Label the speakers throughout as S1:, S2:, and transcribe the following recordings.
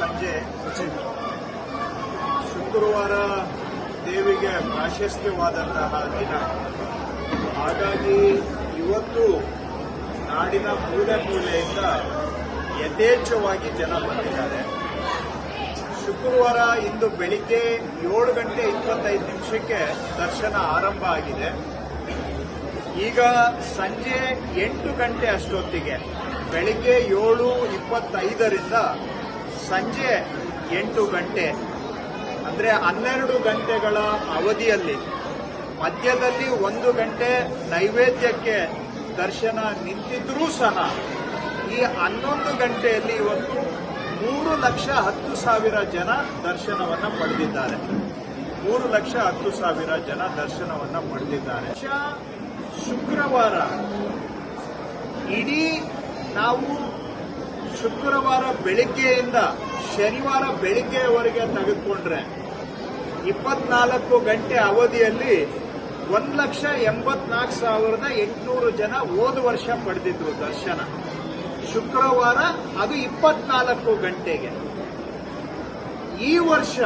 S1: ಸಂಜೆ ಶುಕ್ರವಾರ ದೇವಿಗೆ ಪ್ರಾಶಸ್ತ್ಯವಾದಂತಹ ದಿನ. ಹಾಗಾಗಿ ಇವತ್ತು ನಾಡಿನ ಮೂಲೆ ಮೂಲೆಯಿಂದ ಯಥೇಚ್ಛವಾಗಿ ಜನ ಬಂದಿದ್ದಾರೆ. ಶುಕ್ರವಾರ ಇಂದು ಬೆಳಿಗ್ಗೆ ಏಳು ಗಂಟೆ ಇಪ್ಪತ್ತೈದು ನಿಮಿಷಕ್ಕೆ ದರ್ಶನ ಆರಂಭ ಆಗಿದೆ. ಈಗ ಸಂಜೆ ಎಂಟು ಗಂಟೆ ಅಷ್ಟೊತ್ತಿಗೆ ಬೆಳಿಗ್ಗೆ ಏಳು ಇಪ್ಪತ್ತೈದರಿಂದ ಸಂಜೆ ಎಂಟು ಗಂಟೆ, ಅಂದರೆ ಹನ್ನೆರಡು ಗಂಟೆಗಳ ಅವಧಿಯಲ್ಲಿ, ಮಧ್ಯದಲ್ಲಿ ಒಂದು ಗಂಟೆ ನೈವೇದ್ಯಕ್ಕೆ ದರ್ಶನ ನಿಂತಿದ್ರೂ ಸಹ, ಈ ಹನ್ನೊಂದು ಗಂಟೆಯಲ್ಲಿ ಇವತ್ತು ಮೂರು ಲಕ್ಷ ಹತ್ತು ಸಾವಿರ ಜನ ದರ್ಶನವನ್ನು ಪಡೆದಿದ್ದಾರೆ. ಮೂರು ಲಕ್ಷ ಹತ್ತು ಸಾವಿರ ಜನ ದರ್ಶನವನ್ನು ಪಡೆದಿದ್ದಾರೆ. ಶುಕ್ರವಾರ, ಇಡೀ ನಾವು ಶುಕ್ರವಾರ ಬೆಳಿಗ್ಗೆಯಿಂದ ಶನಿವಾರ ಬೆಳಿಗ್ಗೆಯವರೆಗೆ ತೆಗೆದುಕೊಂಡ್ರೆ ಇಪ್ಪತ್ನಾಲ್ಕು ಗಂಟೆ ಅವಧಿಯಲ್ಲಿ ಒಂದು ಲಕ್ಷ ಎಂಬತ್ನಾಲ್ಕು ಸಾವಿರದ ಎಂಟುನೂರು ಜನ ಹೋದ ವರ್ಷ ಪಡೆದಿದ್ರು ದರ್ಶನ. ಶುಕ್ರವಾರ ಅದು ಇಪ್ಪತ್ನಾಲ್ಕು ಗಂಟೆಗೆ. ಈ ವರ್ಷ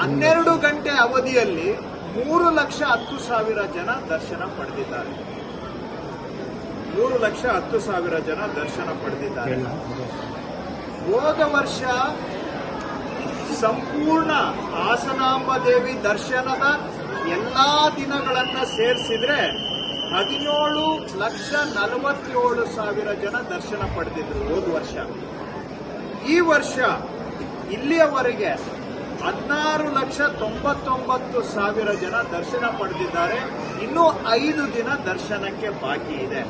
S1: ಹನ್ನೆರಡು ಗಂಟೆ ಅವಧಿಯಲ್ಲಿ ಮೂರು ಲಕ್ಷ ಹತ್ತು ಸಾವಿರ ಜನ ದರ್ಶನ ಪಡೆದಿದ್ದಾರೆ. ಮೂರು ಲಕ್ಷ ಹತ್ತು ಸಾವಿರ ಜನ ದರ್ಶನ ಪಡೆದಿದ್ದಾರೆ. ಹೋದ ವರ್ಷ ಸಂಪೂರ್ಣ ಹಾಸನಾಂಬ ದೇವಿ ದರ್ಶನದ ಎಲ್ಲಾ ದಿನಗಳನ್ನ ಸೇರಿಸಿದ್ರೆ ಹದಿನೇಳು ಲಕ್ಷ ನಲವತ್ತೇಳು ಸಾವಿರ ಜನ ದರ್ಶನ ಪಡೆದಿದ್ರು ಹೋದ ವರ್ಷ. ಈ ವರ್ಷ ಇಲ್ಲಿಯವರೆಗೆ ಹದಿನಾರು ಲಕ್ಷ ತೊಂಬತ್ತೊಂಬತ್ತು ಸಾವಿರ ಜನ ದರ್ಶನ ಪಡೆದಿದ್ದಾರೆ. ಇನ್ನೂ ಐದು ದಿನ ದರ್ಶನಕ್ಕೆ ಬಾಕಿ ಇದೆ.